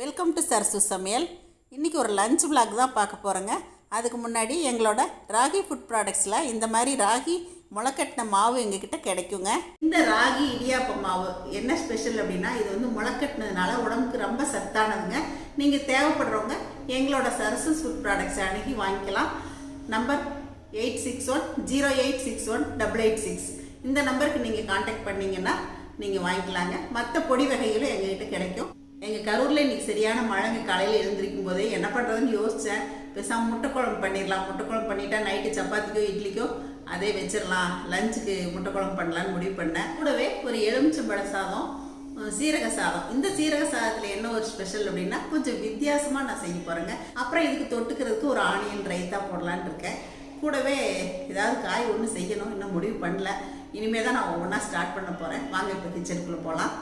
Welcome to Sarasu சமையல் இன்றைக்கி ஒரு லஞ்ச் vlog தான் பார்க்க போகிறோங்க அதுக்கு முன்னாடி எங்களோட ராகி ஃபுட் ப்ராடக்ட்ஸில் இந்த மாதிரி ராகி முளைக்கட்டின மாவு எங்ககிட்ட கிடைக்குங்க. இந்த ராகி இடியாப்ப மாவு என்ன ஸ்பெஷல் அப்படின்னா இது வந்து முளைக்கட்டினதுனால உடம்புக்கு ரொம்ப சத்தானதுங்க. நீங்கள் தேவைப்படுறவங்க எங்களோட சரசு ஃபுட் ப்ராடக்ட்ஸ் அணுகி வாங்கிக்கலாம். Number eight six one zero eight six one double eight six இந்த நம்பருக்கு நீங்கள் காண்டாக்ட் பண்ணிங்கன்னா நீங்கள் வாங்கிக்கலாங்க. மற்ற பொடி வகைகளும் எங்ககிட்ட கிடைக்கும். எங்கள் கரூரில் இன்னைக்கு சரியான மழைங்க. காலையில் எழுந்திருக்கும் போதே என்ன பண்ணுறதுன்னு யோசித்தேன் பெருசாக முட்டை குழம்பு பண்ணிடலாம். முட்டைக்குழம்பு பண்ணிட்டா நைட்டு சப்பாத்திக்கோ இட்லிக்கோ அதே வச்சிடலாம். லஞ்சுக்கு முட்டை குழம்பு பண்ணலான்னு முடிவு பண்ணேன். கூடவே ஒரு எலுமிச்சம்பழ சாதம் சீரக சாதம். இந்த சீரக சாதத்தில் என்ன ஒரு ஸ்பெஷல் அப்படின்னா கொஞ்சம் வித்தியாசமாக நான் செய்ய போகிறேங்க அப்புறம் இதுக்கு தொட்டுக்கிறதுக்கு ஒரு ஆனியன் ரைத்தா போடலான் இருக்கேன். கூடவே ஏதாவது காய் ஒன்று செய்யணும். இன்னும் முடிவு பண்ணல. இனிமேல் தான் நான் ஒவ்வொன்றா ஸ்டார்ட் பண்ண போகிறேன் வாங்க இப்போ கிச்சனுக்குள்ளே போகலாம்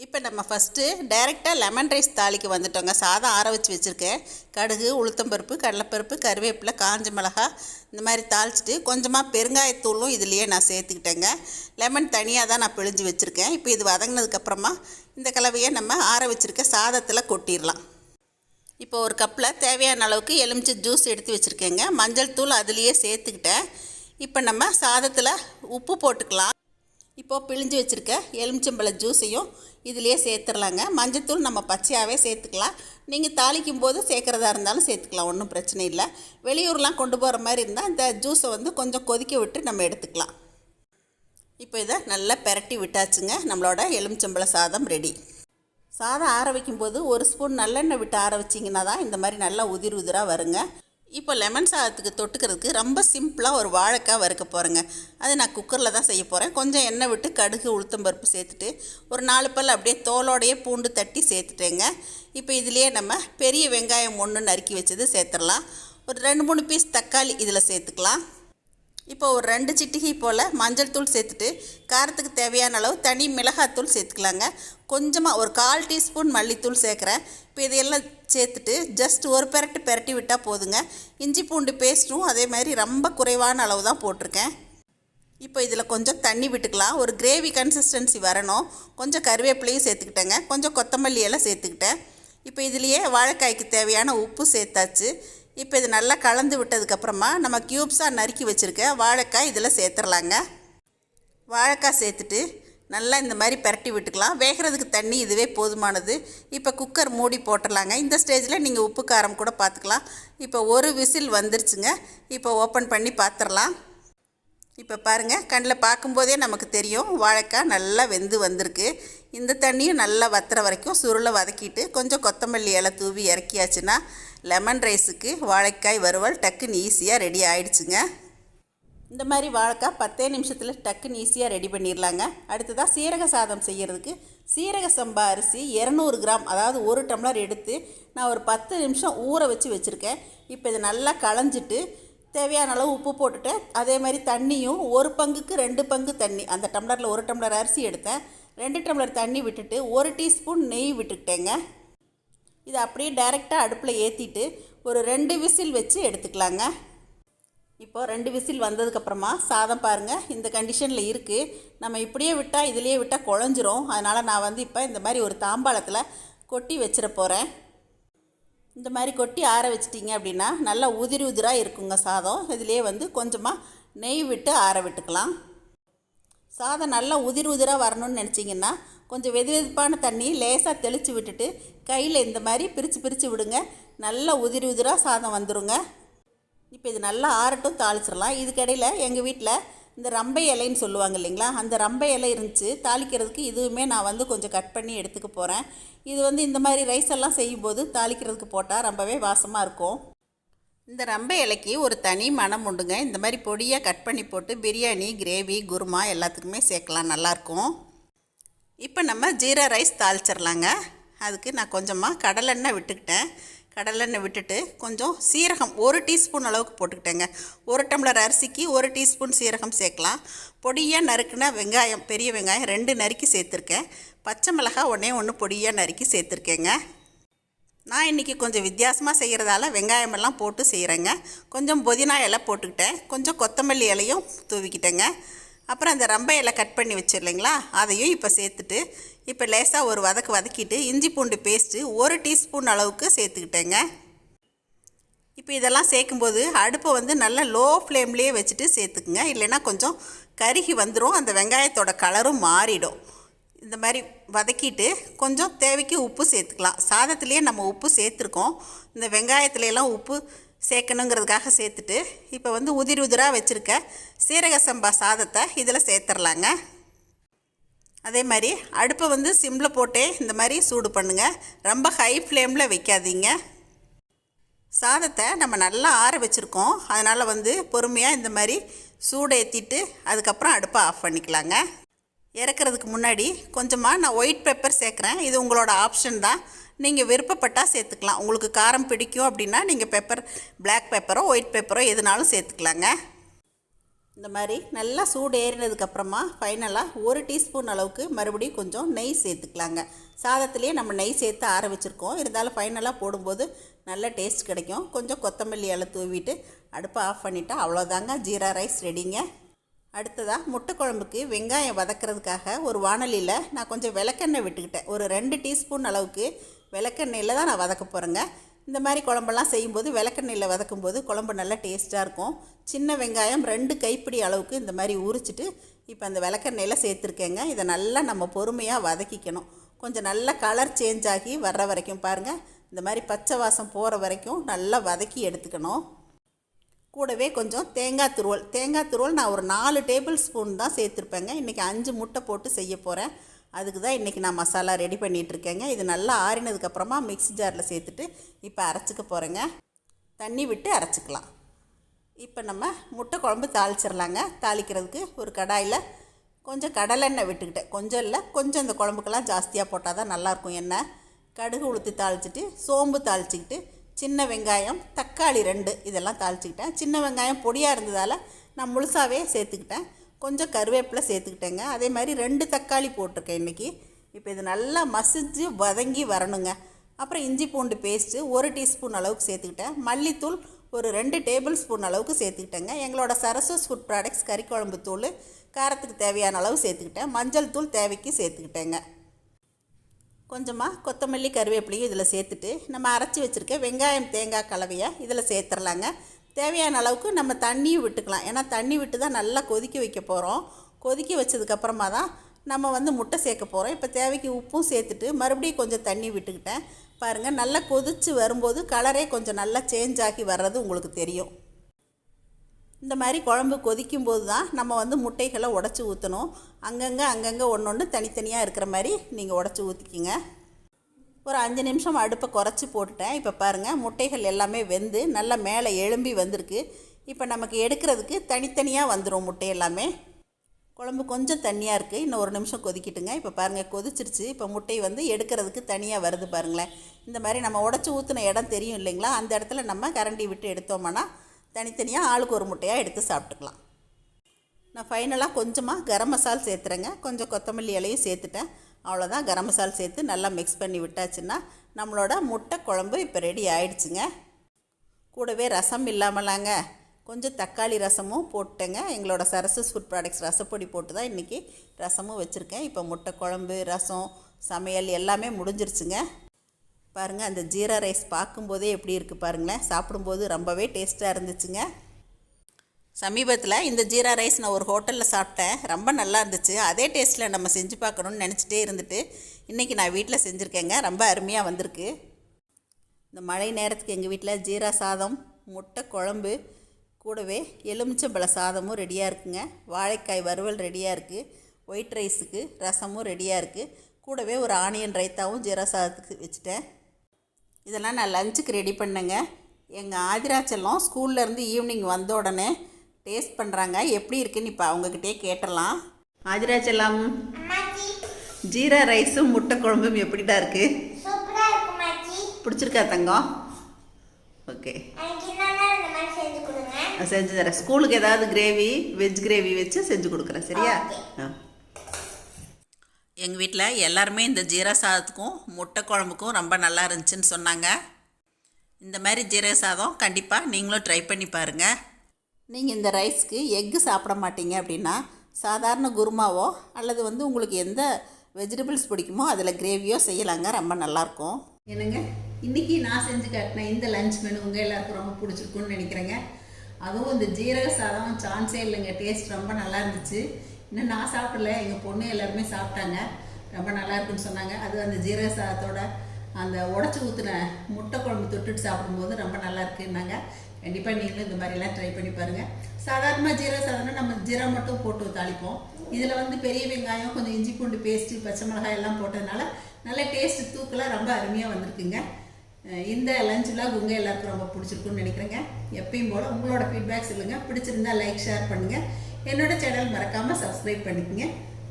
இப்போ நம்ம ஃபஸ்ட்டு டைரெக்டாக லெமன் ரைஸ் தாளிக்கு வந்துட்டோங்க. சாதம் ஆற வச்சு வச்சுருக்கேன். கடுகு உளுத்தம்பருப்பு கடலைப்பருப்பு கருவேப்பிலை காஞ்ச மிளகா இந்த மாதிரி தாளிச்சிட்டு கொஞ்சமாக பெருங்காயத்தூளும் இதுலேயே நான் சேர்த்துக்கிட்டேங்க. லெமன் தனியாக தான் நான் பிழிஞ்சு வச்சுருக்கேன். இப்போ இது வதங்கினதுக்கப்புறமா இந்த கலவையை நம்ம ஆற வச்சுருக்க சாதத்தில் கொட்டிடலாம். இப்போ ஒரு கப்பில் தேவையான அளவுக்கு எலுமிச்சை ஜூஸ் எடுத்து வச்சுருக்கேங்க. மஞ்சள் தூள் அதுலேயே சேர்த்துக்கிட்டேன். இப்போ நம்ம சாதத்தில் உப்பு போட்டுக்கலாம். இப்போது பிழிஞ்சு வச்சுருக்க எலுமிச்சம்பழ ஜூஸையும் இதுலேயே சேர்த்துடலாங்க. மஞ்சத்தூள் நம்ம பச்சையாகவே சேர்த்துக்கலாம். நீங்கள் தாளிக்கும் போது சேர்க்குறதா இருந்தாலும் சேர்த்துக்கலாம் ஒன்றும் பிரச்சனை இல்லை. வெளியூர்லாம் கொண்டு போகிற மாதிரி இருந்தால் இந்த ஜூஸை வந்து கொஞ்சம் கொதிக்க விட்டு நம்ம எடுத்துக்கலாம். இப்போ இதை நல்லா பெரட்டி விட்டாச்சுங்க. நம்மளோட எலுமிச்சம்பழ சாதம் ரெடி. சாதம் ஆற வைக்கும்போது ஒரு ஸ்பூன் நல்லெண்ணெய் விட்டு ஆற வச்சிங்கன்னா தான் இந்த மாதிரி நல்லா உதிர் உதிராக வருங்க. இப்போ லெமன் சாதத்துக்கு தொட்டுக்கிறதுக்கு ரொம்ப சிம்பிளாக ஒரு வாழைக்காய் வறுக்க போகிறேங்க அது நான் குக்கரில் தான் செய்ய போகிறேன் கொஞ்சம் எண்ணெய் விட்டு கடுகு உளுத்தம்பருப்பு சேர்த்துட்டு ஒரு நாலு பல் அப்படியே தோலோடையே பூண்டு தட்டி சேர்த்துட்டேங்க. இப்போ இதுலேயே நம்ம பெரிய வெங்காயம் ஒன்று நறுக்கி வச்சது சேர்த்துடலாம். ஒரு ரெண்டு மூணு பீஸ் தக்காளி இதில் சேர்த்துக்கலாம். இப்போ ஒரு ரெண்டு சிட்டிகை போல் மஞ்சள் தூள் சேர்த்துட்டு காரத்துக்கு தேவையான அளவு தனி மிளகாத்தூள் சேர்த்துக்கலாங்க. கொஞ்சமாக ஒரு கால் டீஸ்பூன் மல்லித்தூள் சேர்க்குறேன். இப்போ இதையெல்லாம் சேர்த்துட்டு ஜஸ்ட் ஒரு பெரட்டு பெரட்டி விட்டால் போதுங்க. இஞ்சி பூண்டு பேஸ்ட்டும் அதே மாதிரி ரொம்ப குறைவான அளவு தான் போட்டிருக்கேன். இப்போ இதில் கொஞ்சம் தண்ணி விட்டுக்கலாம். ஒரு கிரேவி கன்சிஸ்டன்சி வரணும். கொஞ்சம் கருவேப்பிலையும் சேர்த்துக்கிட்டேங்க. கொஞ்சம் கொத்தமல்லி எல்லாம் சேர்த்துக்கிட்டேன். இப்போ இதுலேயே வாழைக்காய்க்கு தேவையான உப்பு சேர்த்தாச்சு. இப்போ இது நல்லா கலந்து விட்டதுக்கப்புறமா நம்ம க்யூப்ஸாக நறுக்கி வச்சுருக்க வாழைக்காய் இதில் சேர்த்துடலாங்க வாழைக்காய் சேர்த்துட்டு நல்லா இந்த மாதிரி பரட்டி விட்டுக்கலாம். வேகிறதுக்கு தண்ணி இதுவே போதுமானது. இப்போ குக்கர் மூடி போட்டுடலாங்க இந்த ஸ்டேஜில் நீங்கள் உப்பு காரம் கூட பார்த்துக்கலாம் இப்போ ஒரு விசில் வந்துருச்சுங்க. இப்போ ஓப்பன் பண்ணி பார்த்துடலாம் இப்போ பாருங்கள் கண்ணில் பார்க்கும்போதே நமக்கு தெரியும். வாழைக்காய் நல்லா வெந்து வந்திருக்கு. இந்த தண்ணியும் நல்லா வத்துற வரைக்கும் சுருளை வதக்கிட்டு கொஞ்சம் கொத்தமல்லி இலை தூவி இறக்கியாச்சுன்னா லெமன் ரைஸுக்கு வாழைக்காய் வறுவல் டக்குன்னு ஈஸியாக ரெடி ஆயிடுச்சுங்க. இந்த மாதிரி வாழைக்காய் பத்தே நிமிஷத்தில் டக்குன்னு ஈஸியாக ரெடி பண்ணிடலாங்க அடுத்ததாக சீரக சாதம் செய்கிறதுக்கு சீரக சம்பா அரிசி இரநூறு கிராம் அதாவது ஒரு டம்ளர் எடுத்து நான் ஒரு பத்து நிமிஷம் ஊற வச்சு வச்சுருக்கேன். இப்போ இதை நல்லா களைஞ்சிட்டு தேவையான அளவு உப்பு போட்டுட்டு அதே மாதிரி தண்ணியும் ஒரு பங்குக்கு ரெண்டு பங்கு தண்ணி அந்த டம்ளரில் ஒரு டம்ளர் அரிசி எடுத்தேன். ரெண்டு டம்ளர் தண்ணி விட்டுட்டு ஒரு டீஸ்பூன் நெய் விட்டுக்கிட்டேங்க. இதை அப்படியே டைரெக்டாக அடுப்பில் ஏற்றிட்டு ஒரு ரெண்டு விசில் வச்சு எடுத்துக்கலாங்க. இப்போது ரெண்டு விசில் வந்ததுக்கப்புறமா சாதம் பாருங்கள் இந்த கண்டிஷனில் இருக்குது நம்ம இப்படியே விட்டால் இதுலேயே விட்டால் குழஞ்சிரும். அதனால் நான் வந்து இப்போ இந்த மாதிரி ஒரு தாம்பாளத்தில் கொட்டி வச்சிட போகிறேன் இந்த மாதிரி கொட்டி ஆற வச்சிட்டிங்க அப்படின்னா நல்லா உதிரி உதிராக இருக்குங்க சாதம். இதுலேயே வந்து கொஞ்சமாக நெய் விட்டு ஆற விட்டுக்கலாம். சாதம் நல்லா உதிர் உதிராக வரணும்னு நினச்சிங்கன்னா கொஞ்சம் வெது வெதுப்பான தண்ணி லேசாக தெளித்து விட்டுட்டு கையில் இந்த மாதிரி பிரித்து பிரித்து விடுங்க. நல்லா உதிரி உதிராக சாதம் வந்துருங்க. இப்போ இது நல்லா ஆறட்டும் தாளிச்சிடலாம். இதுக்கடையில் எங்கள் வீட்டில் இந்த ரம்பை இலைன்னு சொல்லுவாங்க இல்லைங்களா? அந்த ரம்பை இலை இருந்துச்சு. தாளிக்கிறதுக்கு இதுவுமே நான் வந்து கொஞ்சம் கட் பண்ணி எடுத்துக்க போகிறேன் இது வந்து இந்த மாதிரி ரைஸ் எல்லாம் செய்யும்போது தாளிக்கிறதுக்கு போட்டால் ரொம்பவே வாசமாக இருக்கும். இந்த ரம்பை இலைக்கு ஒரு தனி மனம் உண்டுங்க. இந்த மாதிரி பொடியாக கட் பண்ணி போட்டு பிரியாணி கிரேவி குருமா எல்லாத்துக்குமே சேர்க்கலாம். நல்லாயிருக்கும் இப்போ நம்ம ஜீரா ரைஸ் தாளிச்சிடலாங்க அதுக்கு நான் கொஞ்சமாக கடலெண்ணெய் விட்டுக்கிட்டேன். கடலெண்ணெய் விட்டுட்டு கொஞ்சம் சீரகம் ஒரு டீஸ்பூன் அளவுக்கு போட்டுக்கிட்டேங்க. ஒரு டம்ளர் அரிசிக்கு ஒரு டீஸ்பூன் சீரகம் சேர்க்கலாம். பொடியாக நறுக்குன வெங்காயம் பெரிய வெங்காயம் ரெண்டு நறுக்கி சேர்த்துருக்கேன். பச்சை மிளகாய் ஒன்றே ஒன்று பொடியாக நறுக்கி சேர்த்துருக்கேங்க. நான் இன்றைக்கி கொஞ்சம் வித்தியாசமாக செய்கிறதால வெங்காயமெல்லாம் போட்டு செய்கிறேங்க கொஞ்சம் புதினா இலை போட்டுக்கிட்டேன். கொஞ்சம் கொத்தமல்லி இலையும் தூவிக்கிட்டேங்க. அப்புறம் அந்த ரம்பை இலை கட் பண்ணி வச்சிடலைங்களா அதையும் இப்போ சேர்த்துட்டு இப்போ லேசாக ஒரு வதக்கு வதக்கிட்டு இஞ்சி பூண்டு பேஸ்ட்டு ஒரு டீஸ்பூன் அளவுக்கு சேர்த்துக்கிட்டேங்க. இப்போ இதெல்லாம் சேர்க்கும்போது அடுப்பை வந்து நல்லா லோ ஃப்ளேம்லேயே வச்சுட்டு சேர்த்துக்குங்க. இல்லைன்னா கொஞ்சம் கருகி வந்துடும் அந்த வெங்காயத்தோட கலரும் மாறிடும். இந்த மாதிரி வதக்கிட்டு கொஞ்சம் தேவைக்கு உப்பு சேர்த்துக்கலாம். சாதத்துலேயே நம்ம உப்பு சேர்த்துருக்கோம். இந்த வெங்காயத்துலலாம் உப்பு சேர்க்கணுங்கிறதுக்காக சேர்த்துட்டு இப்போ வந்து உதிர் உதிராக வச்சுருக்க சீரக சம்பா சாதத்தை இதில் சேர்த்துடலாங்க அதே மாதிரி அடுப்பை வந்து சிம்மில் போட்டே இந்த மாதிரி சூடு பண்ணுங்கள் ரொம்ப ஹை ஃப்ளேமில் வைக்காதீங்க. சாதத்தை நம்ம நல்லா ஆற வச்சுருக்கோம். அதனால் வந்து பொறுமையாக இந்த மாதிரி சூடை ஏற்றிட்டு அதுக்கப்புறம் அடுப்பை ஆஃப் பண்ணிக்கலாங்க. இறக்குறதுக்கு முன்னாடி கொஞ்சமாக நான் ஒயிட் பெப்பர் சேர்க்குறேன். இது உங்களோட ஆப்ஷன் தான். நீங்கள் விருப்பப்பட்டால் சேர்த்துக்கலாம். உங்களுக்கு காரம் பிடிக்கும் அப்படின்னா நீங்கள் பெப்பர் பிளாக் பெப்பரோ ஒயிட் பெப்பரோ எதுனாலும் சேர்த்துக்கலாங்க. இந்த மாதிரி நல்லா சூடு ஏறினதுக்கப்புறமா ஃபைனலாக ஒரு டீஸ்பூன் அளவுக்கு மறுபடியும் கொஞ்சம் நெய் சேர்த்துக்கலாங்க. சாதத்துலேயே நம்ம நெய் சேர்த்து ஆற வச்சுருக்கோம். இருந்தாலும் ஃபைனலாக போடும்போது நல்ல டேஸ்ட் கிடைக்கும். கொஞ்சம் கொத்தமல்லி இலை தூவிட்டு அடுப்பை ஆஃப் பண்ணிவிட்டா அவ்வளோதாங்க ஜீரா ரைஸ் ரெடிங்க அடுத்ததாக முட்டை குழம்புக்கு வெங்காயம் வதக்கிறதுக்காக ஒரு வாணலியில் நான் கொஞ்சம் விளக்கெண்ணெய் விட்டுக்கிட்டேன். ஒரு ரெண்டு டீஸ்பூன் அளவுக்கு விளக்கெண்ணெயில் தான் நான் வதக்க போகிறேங்க இந்த மாதிரி குழம்பெல்லாம் செய்யும்போது விளக்கெண்ணெயில் வதக்கும்போது குழம்பு நல்லா டேஸ்ட்டாக இருக்கும். சின்ன வெங்காயம் ரெண்டு கைப்பிடி அளவுக்கு இந்த மாதிரி உரிச்சிட்டு இப்போ அந்த விளக்கெண்ணெயில் சேர்த்துருக்கேங்க. இதை நல்லா நம்ம பொறுமையாக வதக்கிக்கணும். கொஞ்சம் நல்ல கலர் சேஞ்ச் ஆகி வர்ற வரைக்கும் பாருங்கள் இந்த மாதிரி பச்சை வாசம் போகிற வரைக்கும் நல்லா வதக்கி எடுத்துக்கணும். கூடவே கொஞ்சம் தேங்காய் துருவல். தேங்காய் துருவல் நான் ஒரு நாலு டேபிள் ஸ்பூன் தான் சேர்த்துருப்பேங்க. இன்றைக்கி அஞ்சு முட்டை போட்டு செய்ய போகிறேன் அதுக்கு தான் இன்றைக்கி நான் மசாலா ரெடி பண்ணிகிட்ருக்கேங்க இது நல்லா ஆறினதுக்கப்புறமா மிக்ஸி ஜாரில் சேர்த்துட்டு இப்போ அரைச்சிக்க போகிறேங்க தண்ணி விட்டு அரைச்சிக்கலாம். இப்போ நம்ம முட்டை குழம்பு தாளிச்சிடலாங்க தாளிக்கிறதுக்கு ஒரு கடாயில் கொஞ்சம் கடலெண்ணெய் விட்டுக்கிட்டேன். கொஞ்சம் இல்லை கொஞ்சம் இந்த குழம்புக்கெல்லாம் ஜாஸ்தியாக போட்டால் தான் நல்லாயிருக்கும் எண்ணெய் கடுகு உளுத்தி தாளிச்சிட்டு சோம்பு தாளிச்சிக்கிட்டு சின்ன வெங்காயம் தக்காளி ரெண்டு இதெல்லாம் தாளிச்சிக்கிட்டேன். சின்ன வெங்காயம் பொடியாக இருந்ததால் நான் முழுசாகவே சேர்த்துக்கிட்டேன். கொஞ்சம் கருவேப்பிலை சேர்த்துக்கிட்டேங்க. அதே மாதிரி ரெண்டு தக்காளி போட்டிருக்கேன் இன்றைக்கி இப்போ இது நல்லா மசிஞ்சு வதங்கி வரணுங்க. அப்புறம் இஞ்சி பூண்டு பேஸ்ட்டு ஒரு டீஸ்பூன் அளவுக்கு சேர்த்துக்கிட்டேன். மல்லித்தூள் ஒரு ரெண்டு டேபிள் ஸ்பூன் அளவுக்கு சேர்த்துக்கிட்டேங்க. எங்களோட சரஸ்வஸ் ஃபுட் ப்ராடக்ட்ஸ் கறிக்குழம்பு தூள் காரத்துக்கு தேவையான அளவு சேர்த்துக்கிட்டேன். மஞ்சள் தூள் தேவைக்கு சேர்த்துக்கிட்டேங்க. கொஞ்சமாக கொத்தமல்லி கருவேப்பிலையும் இதில் சேர்த்துட்டு நம்ம அரைச்சி வச்சுருக்க வெங்காயம் தேங்காய் கலவையை இதில் சேர்த்துடலாங்க. தேவையான அளவுக்கு நம்ம தண்ணியும் விட்டுக்கலாம். ஏன்னா தண்ணி விட்டு தான் நல்லா கொதிக்க வைக்க போகிறோம் கொதிக்க வச்சதுக்கப்புறமா தான் நம்ம வந்து முட்டை சேர்க்க போகிறோம் இப்போ தேவைக்கு உப்பும் சேர்த்துட்டு மறுபடியும் கொஞ்சம் தண்ணி விட்டுக்கிட்டேன். பாருங்கள் நல்லா கொதித்து வரும்போது கலரே கொஞ்சம் நல்லா சேஞ்ச் ஆகி வர்றது உங்களுக்கு தெரியும். இந்த மாதிரி குழம்பு கொதிக்கும் போது தான் நம்ம வந்து முட்டைகளை உடச்சி ஊற்றணும் அங்கங்கே அங்கங்கே ஒன்று ஒன்று தனித்தனியாக இருக்கிற மாதிரி நீங்கள் உடச்சி ஊற்றிக்கிங்க ஒரு அஞ்சு நிமிஷம் அடுப்பை குறைச்சி போட்டுட்டேன். இப்போ பாருங்கள் முட்டைகள் எல்லாமே வெந்து நல்லா மேலே எழும்பி வந்திருக்கு. இப்போ நமக்கு எடுக்கிறதுக்கு தனித்தனியாக வந்துடும் முட்டை எல்லாமே. குழம்பு கொஞ்சம் தண்ணியாக இருக்குது இன்னும் ஒரு நிமிஷம் கொதிக்கிட்டுங்க. இப்போ பாருங்கள் கொதிச்சிருச்சு. இப்போ முட்டை வந்து எடுக்கிறதுக்கு தனியாக வருது பாருங்களேன். இந்த மாதிரி நம்ம உடச்சி ஊற்றின இடம் தெரியும் இல்லைங்களா? அந்த இடத்துல நம்ம கரண்டி விட்டு எடுத்தோம்னா தனித்தனியாக ஆளுக்கு ஒரு முட்டையாக எடுத்து சாப்பிட்டுக்கலாம். நான் ஃபைனலாக கொஞ்சமாக கரம் மசால் சேர்த்துறேங்க. கொஞ்சம் கொத்தமல்லி இலையும் சேர்த்துட்டேன். அவ்வளோதான் கரம் மசால் சேர்த்து நல்லா மிக்ஸ் பண்ணி விட்டாச்சுன்னா நம்மளோட முட்டை குழம்பு இப்போ ரெடி ஆயிடுச்சுங்க. கூடவே ரசம் இல்லாமலாங்க. கொஞ்சம் தக்காளி ரசமும் போட்டேங்க எங்களோட சரசஸ் ஃபுட் ப்ராடக்ட்ஸ் ரசப்பொடி போட்டு தான் இன்றைக்கி ரசமும் வச்சுருக்கேன். இப்போ முட்டை குழம்பு ரசம் சமையல் எல்லாமே முடிஞ்சிருச்சுங்க. பாருங்கள் அந்த ஜீரா ரைஸ் பார்க்கும்போதே எப்படி இருக்குது பாருங்களேன். சாப்பிடும்போது ரொம்பவே டேஸ்ட்டாக இருந்துச்சுங்க. சமீபத்தில் இந்த ஜீரா ரைஸ் நான் ஒரு ஹோட்டலில் சாப்பிட்டேன். ரொம்ப நல்லா இருந்துச்சு. அதே டேஸ்ட்டில் நம்ம செஞ்சு பார்க்கணுன்னு நினச்சிட்டே இருந்துட்டு இன்றைக்கி நான் வீட்டில் செஞ்சுருக்கேங்க. ரொம்ப அருமையாக வந்திருக்கு. இந்த மழை நேரத்துக்கு எங்கள் வீட்டில் ஜீரா சாதம் முட்டை குழம்பு கூடவே எலுமிச்சம்பழ சாதமும் ரெடியாக இருக்குங்க. வாழைக்காய் வறுவல் ரெடியாக இருக்குது ஒயிட் ரைஸுக்கு ரசமும் ரெடியாக இருக்குது கூடவே ஒரு ஆனியன் ரைத்தாவும் ஜீரா சாதத்துக்கு வச்சுட்டேன். இதெல்லாம் நான் லஞ்சுக்கு ரெடி பண்ணேங்க. எங்கள் ஆதிராச்சலம் ஸ்கூல்லேருந்து ஈவினிங் வந்த உடனே டேஸ்ட் பண்ணுறாங்க எப்படி இருக்குன்னு இப்போ அவங்கக்கிட்டே கேட்டலாம். ஆதிராச்சலம் அம்மாச்சி. ஜீரா ரைஸும் முட்டை குழம்பும் எப்படிடா இருக்குது பிடிச்சிருக்கா தங்கம்? ஓகே செஞ்சு தரேன். ஸ்கூலுக்கு ஏதாவது கிரேவி வெஜ் கிரேவி வச்சு செஞ்சு கொடுக்குறேன் சரியா. ஆ. எங்கள் வீட்டில் எல்லாருமே இந்த ஜீரா சாதத்துக்கும் முட்டை குழம்புக்கும் ரொம்ப நல்லா இருந்துச்சுன்னு சொன்னாங்க. இந்த மாதிரி ஜீரக சாதம் கண்டிப்பாக நீங்களும் ட்ரை பண்ணி பாருங்கள் நீங்கள் இந்த ரைஸ்க்கு எக்கு சாப்பிட மாட்டீங்க அப்படின்னா சாதாரண குருமாவோ அல்லது வந்து உங்களுக்கு எந்த வெஜிடபிள்ஸ் பிடிக்குமோ அதில் கிரேவியோ செய்யலாங்க ரொம்ப நல்லாயிருக்கும் என்னங்க? இன்றைக்கி நான் செஞ்சு காட்டின இந்த லஞ்ச் மெனு உங்கள் எல்லாருக்கும் ரொம்ப பிடிச்சிருக்குன்னு நினைக்கிறேங்க. அதுவும் இந்த ஜீரக சாதம் சான்ஸே இல்லைங்க டேஸ்ட் ரொம்ப நல்லா இருந்துச்சு. இன்னும் நான் சாப்பிடல. எங்கள் பொண்ணு எல்லாருமே சாப்பிட்டாங்க. ரொம்ப நல்லா இருக்குன்னு சொன்னாங்க. அது அந்த ஜீரக சாதத்தோட அந்த உடச்சி ஊற்றின முட்டை குழம்பு தொட்டுட்டு சாப்பிடும்போது ரொம்ப நல்லா இருக்குன்னாங்க. கண்டிப்பாக நீங்களும் இந்த மாதிரிலாம் ட்ரை பண்ணி பாருங்கள் சாதாரணமாக ஜீரக சாதம்னா நம்ம ஜீரம் மட்டும் போட்டு தாளிப்போம். இதில் வந்து பெரிய வெங்காயம் கொஞ்சம் இஞ்சி பூண்டு பேஸ்ட்டு பச்சை மிளகாய் எல்லாம் போட்டதுனால நல்ல டேஸ்ட்டு தூக்கெலாம் ரொம்ப அருமையாக வந்திருக்குங்க. இந்த லஞ்ச் vlog உங்கள் எல்லாருக்கும் ரொம்ப பிடிச்சிருக்குன்னு நினைக்கிறேங்க. எப்பயும் போல் உங்களோட ஃபீட்பேக் சொல்லுங்கள் பிடிச்சிருந்தா லைக் ஷேர் பண்ணுங்கள் என்னோட சேனல் மறக்காமல் சப்ஸ்கிரைப் பண்ணிக்கோங்க.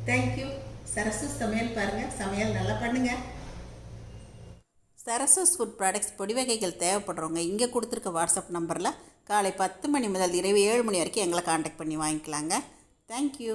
தேங்க்யூ சரசு சமையல் பாருங்கள் சமையல் நல்லா பண்ணுங்கள் சரசஸ் ஃபுட் ப்ராடக்ட்ஸ் பொடி வகைகள் தேவைப்படுறவங்க இங்கே கொடுத்துருக்க வாட்ஸ்அப் நம்பரில் காலை பத்து மணி முதல் இரவு ஏழு மணி வரைக்கும் எங்களை காண்டாக்ட் பண்ணி வாங்கிக்கலாங்க. தேங்க்யூ